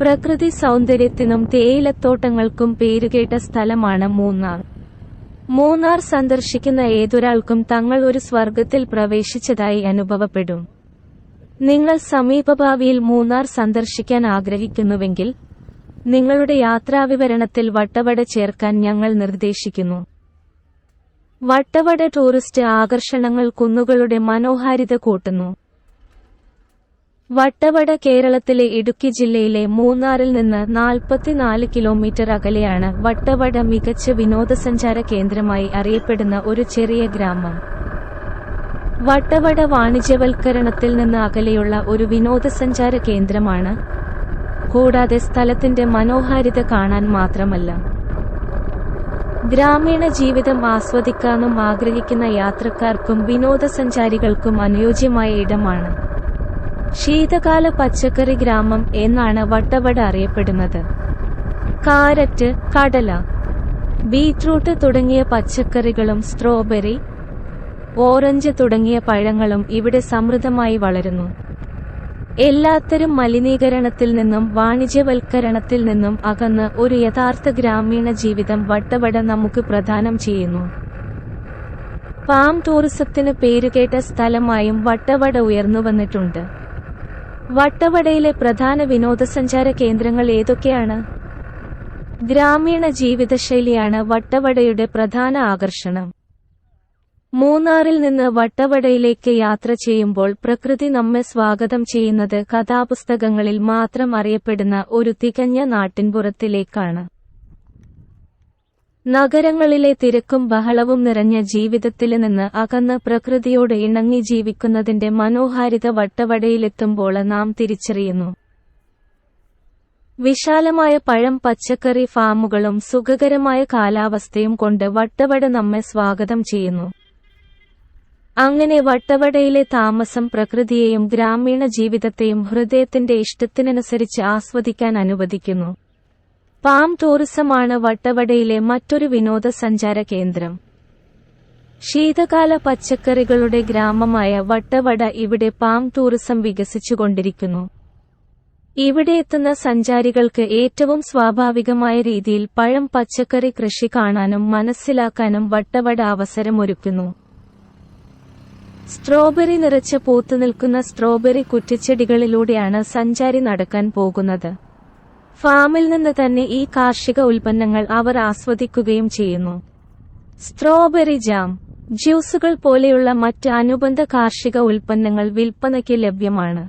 പ്രകൃതി സൗന്ദര്യത്തിനും തേയിലത്തോട്ടങ്ങൾക്കും പേരുകേട്ട സ്ഥലമാണ് മൂന്നാർ. മൂന്നാർ സന്ദർശിക്കുന്ന ഏതൊരാൾക്കും തങ്ങൾ ഒരു സ്വർഗത്തിൽ പ്രവേശിച്ചതായി അനുഭവപ്പെടും. നിങ്ങൾ സമീപഭാവിയിൽ മൂന്നാർ സന്ദർശിക്കാൻ ആഗ്രഹിക്കുന്നുവെങ്കിൽ നിങ്ങളുടെ യാത്രാവിവരണത്തിൽ വട്ടവട ചേർക്കാൻ ഞങ്ങൾ നിർദ്ദേശിക്കുന്നു. വട്ടവട ടൂറിസ്റ്റ് ആകർഷണങ്ങൾ കുന്നുകളുടെ മനോഹാരിത കൂട്ടുന്നു. വട്ടവട കേരളത്തിലെ ഇടുക്കി ജില്ലയിലെ മൂന്നാറിൽ നിന്ന് നാൽപ്പത്തിനാല് കിലോമീറ്റർ അകലെയാണ് വട്ടവട മികച്ച വിനോദസഞ്ചാര കേന്ദ്രമായി അറിയപ്പെടുന്ന ഒരു ചെറിയ ഗ്രാമം. വട്ടവട വാണിജ്യവൽക്കരണത്തിൽ നിന്ന് അകലെയുള്ള ഒരു വിനോദസഞ്ചാര കേന്ദ്രമാണ്. കൂടാതെ സ്ഥലത്തിന്റെ മനോഹാരിത കാണാൻ മാത്രമല്ല. ഗ്രാമീണ ജീവിതം ആസ്വദിക്കാനും ആഗ്രഹിക്കുന്ന യാത്രക്കാർക്കും വിനോദസഞ്ചാരികൾക്കും അനുയോജ്യമായ ഇടമാണ്. ശീതകാല പച്ചക്കറി ഗ്രാമം എന്നാണ് വട്ടവട അറിയപ്പെടുന്നത്. കാരറ്റ് കടല ബീട്രൂട്ട് തുടങ്ങിയ പച്ചക്കറികളും സ്ട്രോബെറി ഓറഞ്ച് തുടങ്ങിയ പഴങ്ങളും ഇവിടെ സമൃദ്ധമായി വളരുന്നു. എല്ലാത്തരം മലിനീകരണത്തിൽ നിന്നും വാണിജ്യവൽക്കരണത്തിൽ നിന്നും അകന്ന് ഒരു യഥാർത്ഥ ഗ്രാമീണ ജീവിതം വട്ടവട നമുക്ക് പ്രദാനം ചെയ്യുന്നു. പാം ടൂറിസത്തിന് പേരുകേട്ട സ്ഥലമായും വട്ടവട ഉയർന്നുവന്നിട്ടുണ്ട് വട്ടവടയിലെ പ്രധാന വിനോദസഞ്ചാര കേന്ദ്രങ്ങൾ ഏതൊക്കെയാണ്? ഗ്രാമീണ ജീവിതശൈലിയാണ് വട്ടവടയുടെ പ്രധാന ആകർഷണം. മൂന്നാറിൽ നിന്ന് വട്ടവടയിലേക്ക് യാത്ര ചെയ്യുമ്പോൾ പ്രകൃതി നമ്മെ സ്വാഗതം ചെയ്യുന്നത് കഥാപുസ്തകങ്ങളിൽ മാത്രം അറിയപ്പെടുന്ന ഒരു തികഞ്ഞ നാട്ടിൻപുറത്തിലേക്കാണ്. നഗരങ്ങളിലെ തിരക്കും ബഹളവും നിറഞ്ഞ ജീവിതത്തിൽ നിന്ന് അകന്ന് പ്രകൃതിയോട് ഇണങ്ങി ജീവിക്കുന്നതിന്റെ മനോഹാരിത വട്ടവടയിലെത്തുമ്പോൾ നാം തിരിച്ചറിയുന്നു. വിശാലമായ പഴം പച്ചക്കറി ഫാമുകളും സുഖകരമായ കാലാവസ്ഥയും കൊണ്ട് വട്ടവട നമ്മെ സ്വാഗതം ചെയ്യുന്നു. അങ്ങനെ വട്ടവടയിലെ താമസം പ്രകൃതിയെയും ഗ്രാമീണ ജീവിതത്തെയും ഹൃദയത്തിന്റെ ഇഷ്ടത്തിനനുസരിച്ച് ആസ്വദിക്കാൻ അനുവദിക്കുന്നു. പാം ടൂറിസമാണ് വട്ടവടയിലെ മറ്റൊരു വിനോദസഞ്ചാര കേന്ദ്രം. ശീതകാല പച്ചക്കറികളുടെ ഗ്രാമമായ വട്ടവട ഇവിടെ പാം ടൂറിസം വികസിച്ചുകൊണ്ടിരിക്കുന്നു. ഇവിടെ എത്തുന്ന സഞ്ചാരികൾക്ക് ഏറ്റവും സ്വാഭാവികമായ രീതിയിൽ പഴം പച്ചക്കറി കൃഷി കാണാനും മനസ്സിലാക്കാനും വട്ടവട അവസരമൊരുക്കുന്നു. സ്ട്രോബെറി നിറച്ച് പൂത്തുനിൽക്കുന്ന സ്ട്രോബെറി കുറ്റിച്ചെടികളിലൂടെയാണ് സഞ്ചാരി നടക്കാൻ പോകുന്നത്. ഫാമിൽ നിന്ന് തന്നെ ഈ കാർഷിക ഉൽപ്പന്നങ്ങൾ അവർ ആസ്വദിക്കുകയും ചെയ്യുന്നു. സ്ട്രോബെറി ജാം ജ്യൂസുകൾ പോലെയുള്ള മറ്റ് അനുബന്ധ കാർഷിക ഉൽപ്പന്നങ്ങൾ വിൽപ്പനയ്ക്ക് ലഭ്യമാണ്.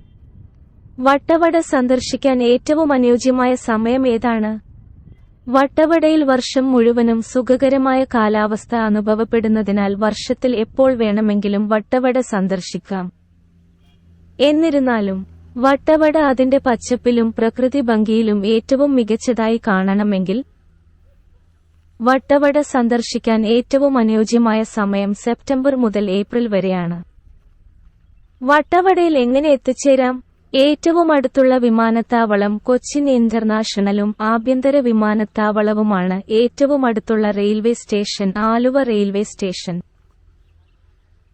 വട്ടവട സന്ദർശിക്കാൻ ഏറ്റവും അനുയോജ്യമായ സമയം ഏതാണ്? വട്ടവടയിൽ വർഷം മുഴുവനും സുഖകരമായ കാലാവസ്ഥ അനുഭവപ്പെടുന്നതിനാൽ വർഷത്തിൽ എപ്പോൾ വേണമെങ്കിലും വട്ടവട സന്ദർശിക്കാം. എന്നിരുന്നാലും വട്ടവട അതിന്റെ പച്ചപ്പിലും പ്രകൃതി ഭംഗിയിലും ഏറ്റവും മികച്ചതായി കാണണമെങ്കിൽ വട്ടവട സന്ദർശിക്കാൻ ഏറ്റവും അനുയോജ്യമായ സമയം സെപ്റ്റംബർ മുതൽ ഏപ്രിൽ വരെയാണ്. വട്ടവടയിൽ എങ്ങനെ എത്തിച്ചേരാം? ഏറ്റവും അടുത്തുള്ള വിമാനത്താവളം കൊച്ചിൻ ഇന്റർനാഷണലും ആഭ്യന്തര വിമാനത്താവളവുമാണ് ഏറ്റവും അടുത്തുള്ള railway station Aluva railway station.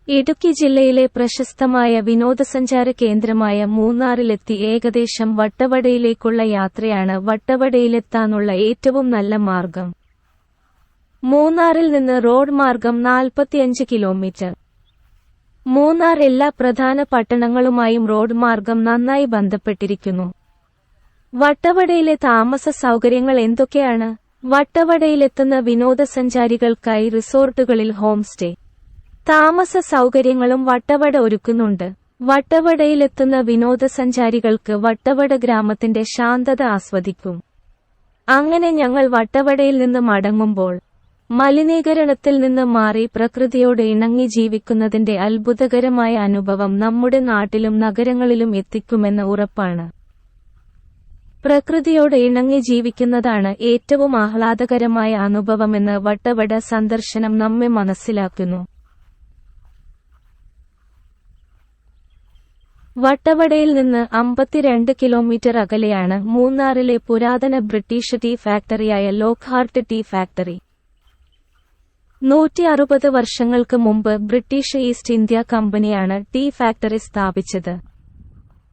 Idukki ജില്ലയിലെ പ്രശസ്തമായ വിനോദസഞ്ചാര കേന്ദ്രമായ മൂന്നാറിലെത്തി ഏകദേശം വട്ടവടയിലേക്കുള്ള യാത്രയാണ് വട്ടവടയിലെത്താനുള്ള ഏറ്റവും നല്ല മാർഗം. മൂന്നാറിൽ നിന്ന് റോഡ് മാർഗം നാൽപ്പത്തിയഞ്ച് കിലോമീറ്റർ. മൂന്നാർ എല്ലാ പ്രധാന പട്ടണങ്ങളുമായും റോഡ് മാർഗം നന്നായി ബന്ധപ്പെട്ടിരിക്കുന്നു. വട്ടവടയിലെ താമസ സൗകര്യങ്ങൾ എന്തൊക്കെയാണ്? വട്ടവടയിലെത്തുന്ന വിനോദസഞ്ചാരികൾക്കായി റിസോർട്ടുകളിൽ ഹോം സ്റ്റേ. താമസ സൗകര്യങ്ങളും വട്ടവട ഒരുക്കുന്നുണ്ട്. വട്ടവടയിലെത്തുന്ന വിനോദസഞ്ചാരികൾക്ക് വട്ടവട ഗ്രാമത്തിന്റെ ശാന്തത ആസ്വദിക്കും. അങ്ങനെ ഞങ്ങൾ വട്ടവടയിൽ നിന്ന് മടങ്ങുമ്പോൾ മലിനീകരണത്തിൽ നിന്ന് മാറി പ്രകൃതിയോട് ഇണങ്ങി ജീവിക്കുന്നതിന്റെ അത്ഭുതകരമായ അനുഭവം നമ്മുടെ നാട്ടിലും നഗരങ്ങളിലും എത്തിക്കുമെന്ന ഉറപ്പാണ്. പ്രകൃതിയോട് ഇണങ്ങി ജീവിക്കുന്നതാണ് ഏറ്റവും ആഹ്ലാദകരമായ അനുഭവമെന്ന് വട്ടവട സന്ദർശനം നമ്മെ മനസ്സിലാക്കുന്നു. വട്ടവടയിൽ നിന്ന് അമ്പത്തിരണ്ട് കിലോമീറ്റർ അകലെയാണ് മൂന്നാറിലെ പുരാതന ബ്രിട്ടീഷ് ടീ ഫാക്ടറിയായ ലോക്ഹാർട്ട് ടീ ഫാക്ടറി. നൂറ്റി അറുപത് വർഷങ്ങൾക്ക് മുമ്പ് ബ്രിട്ടീഷ് ഈസ്റ്റ് ഇന്ത്യ കമ്പനിയാണ് ടീ ഫാക്ടറി സ്ഥാപിച്ചത്.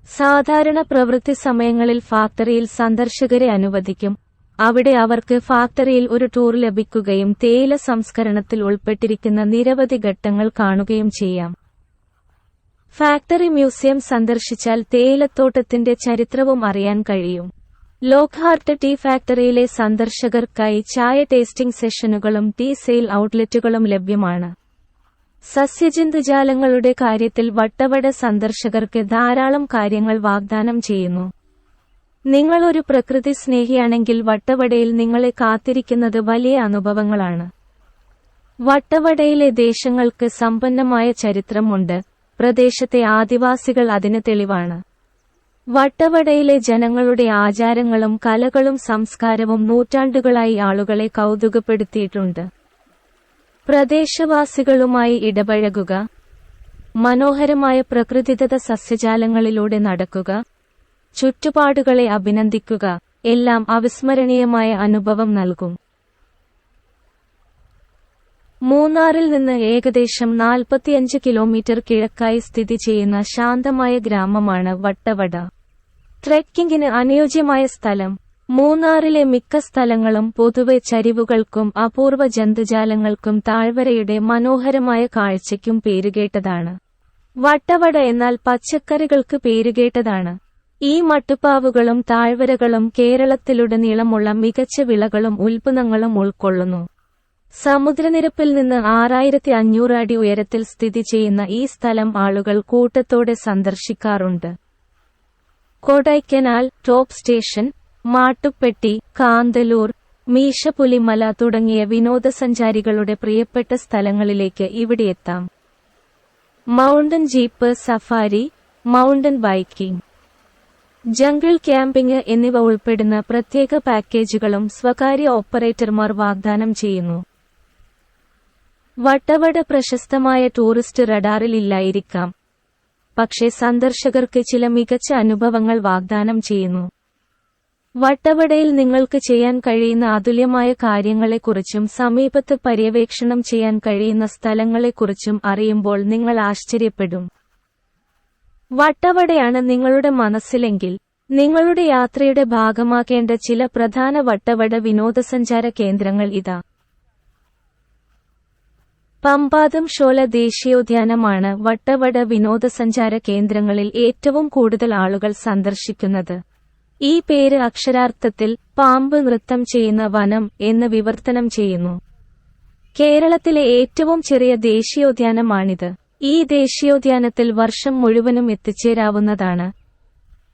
സാധാരണ പ്രവൃത്തി സമയങ്ങളിൽ ഫാക്ടറിയിൽ സന്ദർശകരെ അനുവദിക്കും. അവിടെ അവർക്ക് ഫാക്ടറിയിൽ ഒരു ടൂർ ലഭിക്കുകയും തേയില സംസ്കരണത്തിൽ ഉൾപ്പെട്ടിരിക്കുന്ന നിരവധി ഘട്ടങ്ങൾ കാണുകയും ചെയ്യാം. ഫാക്ടറി മ്യൂസിയം സന്ദർശിച്ചാൽ തേയിലത്തോട്ടത്തിന്റെ ചരിത്രവും അറിയാൻ കഴിയും. ലോക്ഹാർട്ട് ടീ ഫാക്ടറിയിലെ സന്ദർശകർക്കായി ചായ ടേസ്റ്റിംഗ് സെഷനുകളും ടീ സെയിൽ ഔട്ട്ലെറ്റുകളും ലഭ്യമാണ്. സസ്യജന്തുജാലങ്ങളുടെ കാര്യത്തിൽ വട്ടവട സന്ദർശകർക്ക് ധാരാളം കാര്യങ്ങൾ വാഗ്ദാനം ചെയ്യുന്നു. നിങ്ങൾ ഒരു പ്രകൃതി സ്നേഹിയാണെങ്കിൽ വട്ടവടയിൽ നിങ്ങളെ കാത്തിരിക്കുന്നത് വലിയ അനുഭവങ്ങളാണ്. വട്ടവടയിലെ ദേശങ്ങൾക്ക് സമ്പന്നമായ ചരിത്രമുണ്ട്. പ്രദേശത്തെ ആദിവാസികൾ അതിന് തെളിവാണ്. വട്ടവടയിലെ ജനങ്ങളുടെ ആചാരങ്ങളും കലകളും സംസ്കാരവും നൂറ്റാണ്ടുകളായി ആളുകളെ കൗതുകപ്പെടുത്തിയിട്ടുണ്ട്. പ്രദേശവാസികളുമായി ഇടപഴകുക മനോഹരമായ പ്രകൃതിദത്ത സസ്യജാലങ്ങളിലൂടെ നടക്കുക ചുറ്റുപാടുകളെ അഭിനന്ദിക്കുക എല്ലാം അവിസ്മരണീയമായ അനുഭവം നൽകും. മൂന്നാറിൽ നിന്ന് ഏകദേശം നാൽപ്പത്തിയഞ്ച് കിലോമീറ്റർ കിഴക്കായി സ്ഥിതി ചെയ്യുന്ന ശാന്തമായ ഗ്രാമമാണ് വട്ടവട. ട്രെക്കിംഗിന് അനുയോജ്യമായ സ്ഥലം. മൂന്നാറിലെ മിക്ക സ്ഥലങ്ങളും പൊതുവെ ചരിവുകൾക്കും അപൂർവ ജന്തുജാലങ്ങൾക്കും താഴ്വരയുടെ മനോഹരമായ കാഴ്ചയ്ക്കും പേരുകേട്ടതാണ്. വട്ടവട എന്നാൽ പച്ചക്കറികൾക്ക് പേരുകേട്ടതാണ്. ഈ മട്ടുപ്പാവുകളും താഴ്വരകളും കേരളത്തിലുടനീളമുള്ള മികച്ച വിളകളും ഉൽപ്പന്നങ്ങളും ഉൾക്കൊള്ളുന്നു. സമുദ്രനിരപ്പിൽ നിന്ന് ആറായിരത്തി അഞ്ഞൂറ് അടി ഉയരത്തിൽ സ്ഥിതി ചെയ്യുന്ന ഈ സ്ഥലം ആളുകൾ കൂട്ടത്തോടെ സന്ദർശിക്കാറുണ്ട്. കൊടൈക്കനാൽ ടോപ്പ് സ്റ്റേഷൻ മാട്ടുപ്പെട്ടി കാന്തലൂർ മീശപുലിമല തുടങ്ങിയ വിനോദസഞ്ചാരികളുടെ പ്രിയപ്പെട്ട സ്ഥലങ്ങളിലേക്ക് ഇവിടെയെത്താം mountain jeep safari mountain biking jungle camping എന്നിവ ഉൾപ്പെടുന്ന പ്രത്യേക പാക്കേജുകളും സ്വകാര്യ ഓപ്പറേറ്റർമാർ വാഗ്ദാനം ചെയ്യുന്നു. വട്ടവട പ്രശസ്തമായ ടൂറിസ്റ്റ് റഡാറിൽ ഇല്ലായിരിക്കാം. പക്ഷേ സന്ദർശകർക്ക് ചില മികച്ച അനുഭവങ്ങൾ വാഗ്ദാനം ചെയ്യുന്നു. വട്ടവടയിൽ നിങ്ങൾക്ക് ചെയ്യാൻ കഴിയുന്ന അതുല്യമായ കാര്യങ്ങളെക്കുറിച്ചും സമീപത്ത് പര്യവേക്ഷണം ചെയ്യാൻ കഴിയുന്ന സ്ഥലങ്ങളെക്കുറിച്ചും അറിയുമ്പോൾ നിങ്ങൾ ആശ്ചര്യപ്പെടും. വട്ടവടയാണ് നിങ്ങളുടെ മനസ്സിലെങ്കിൽ നിങ്ങളുടെ യാത്രയുടെ ഭാഗമാക്കേണ്ട ചില പ്രധാന വട്ടവട വിനോദസഞ്ചാര കേന്ദ്രങ്ങൾ ഇതാ. പമ്പാദം ഷോല ദേശീയോദ്യാനമാണ് വട്ടവട വിനോദസഞ്ചാര കേന്ദ്രങ്ങളിൽ ഏറ്റവും കൂടുതൽ ആളുകൾ സന്ദർശിക്കുന്നത്. ഈ പേര് അക്ഷരാർത്ഥത്തിൽ പാമ്പ് നൃത്തം ചെയ്യുന്ന വനം എന്ന് വിവർത്തനം ചെയ്യുന്നു. കേരളത്തിലെ ഏറ്റവും ചെറിയ ദേശീയോദ്യാനമാണിത്. ഈ ദേശീയോദ്യാനത്തിൽ വർഷം മുഴുവനും എത്തിച്ചേരാവുന്നതാണ്.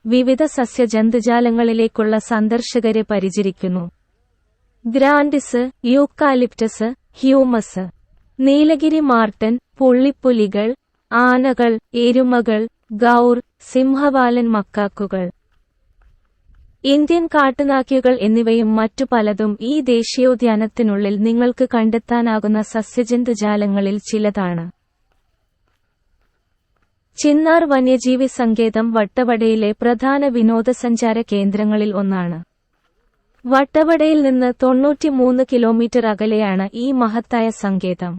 വിവിധ സസ്യജന്തുജാലങ്ങളിലേക്കുള്ള സന്ദർശകരെ പരിചരിക്കുന്നു. Grandis eucalyptus humus Nilgiri marten പുള്ളിപ്പുലികൾ ആനകൾ എരുമകൾ ഗൗർ സിംഹവാലൻ മക്കാക്കുകൾ. ഇന്ത്യൻ കാട്ടുനാക്കികൾ എന്നിവയും മറ്റു പലതും ഈ ദേശീയോദ്യാനത്തിനുള്ളിൽ നിങ്ങൾക്ക് കണ്ടെത്താനാകുന്ന സസ്യജന്തുജാലങ്ങളിൽ ചിലതാണ്. ചിന്നാർ വന്യജീവി സങ്കേതം വട്ടവടയിലെ പ്രധാന വിനോദസഞ്ചാര കേന്ദ്രങ്ങളിൽ ഒന്നാണ്. വട്ടവടയിൽ നിന്ന് തൊണ്ണൂറ്റിമൂന്ന് കിലോമീറ്റർ അകലെയാണ് ഈ മഹത്തായ സങ്കേതം.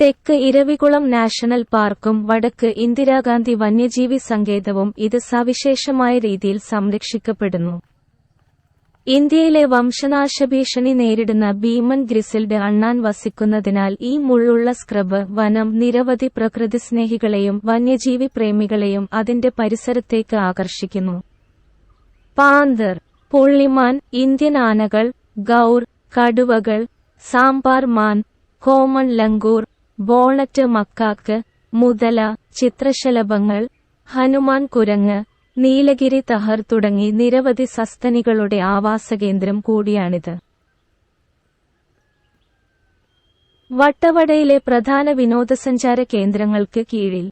തെക്ക് ഇരവികുളം നാഷണൽ പാർക്കും വടക്ക് ഇന്ദിരാഗാന്ധി വന്യജീവി സങ്കേതവും ഇത് സവിശേഷമായ രീതിയിൽ സംരക്ഷിക്കപ്പെടുന്നു. ഇന്ത്യയിലെ വംശനാശഭീഷണി നേരിടുന്ന ഭീമൻ ഗ്രിസിൽഡ് അണ്ണാൻ വസിക്കുന്നതിനാൽ ഈ മുള്ളുള്ള സ്ക്രബ് വനം നിരവധി പ്രകൃതിസ്നേഹികളെയും വന്യജീവി പ്രേമികളെയും അതിന്റെ പരിസരത്തേക്ക് ആകർഷിക്കുന്നു. പാന്തർ പുള്ളിമാൻ ഇന്ത്യൻ ആനകൾ ഗൗർ കടുവകൾ സാമ്പാർ മാൻ കോമൺ ലങ്കൂർ ബോണറ്റ് മക്കാക്ക് മുതല ചിത്രശലഭങ്ങൾ ഹനുമാൻ കുരങ്ങ് നീലഗിരി തഹർ തുടങ്ങി നിരവധി സസ്തനികളുടെ ആവാസ കേന്ദ്രം കൂടിയാണിത്. വട്ടവടയിലെ പ്രധാന വിനോദസഞ്ചാര കേന്ദ്രങ്ങൾക്ക് കീഴിൽ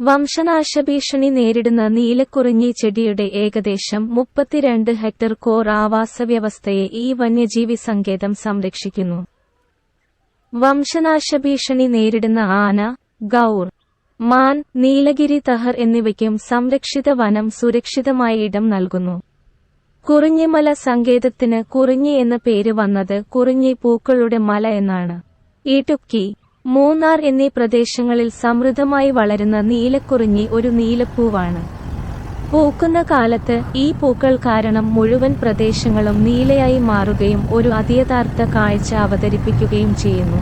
വംശനാശഭീഷണി നേരിടുന്ന നീലക്കുറിഞ്ഞി ചെടിയുടെ ഏകദേശം മുപ്പത്തിരണ്ട് ഹെക്ടർ കോർ ആവാസവ്യവസ്ഥയെ ഈ വന്യജീവി സങ്കേതം സംരക്ഷിക്കുന്നു. വംശനാശഭീഷണി നേരിടുന്ന ആന ഗൌർ മാൻ നീലഗിരി തഹർ എന്നിവയ്ക്കും സംരക്ഷിത വനം സുരക്ഷിതമായ ഇടം നൽകുന്നു. കുറിഞ്ഞിമല സങ്കേതത്തിന് കുറിഞ്ഞി എന്ന പേര് വന്നത് കുറിഞ്ഞി പൂക്കളുടെ മല എന്നാണ്. ഇടുക്കി മൂന്നാർ എന്നീ പ്രദേശങ്ങളിൽ സമൃദ്ധമായി വളരുന്ന നീലക്കുറിഞ്ഞി ഒരു നീലപ്പൂവാണ്. പൂക്കുന്ന കാലത്ത് ഈ പൂക്കൾ കാരണം മുഴുവൻ പ്രദേശങ്ങളും നീലയായി മാറുകയും ഒരു അതിയഥാർത്ഥ കാഴ്ച അവതരിപ്പിക്കുകയും ചെയ്യുന്നു.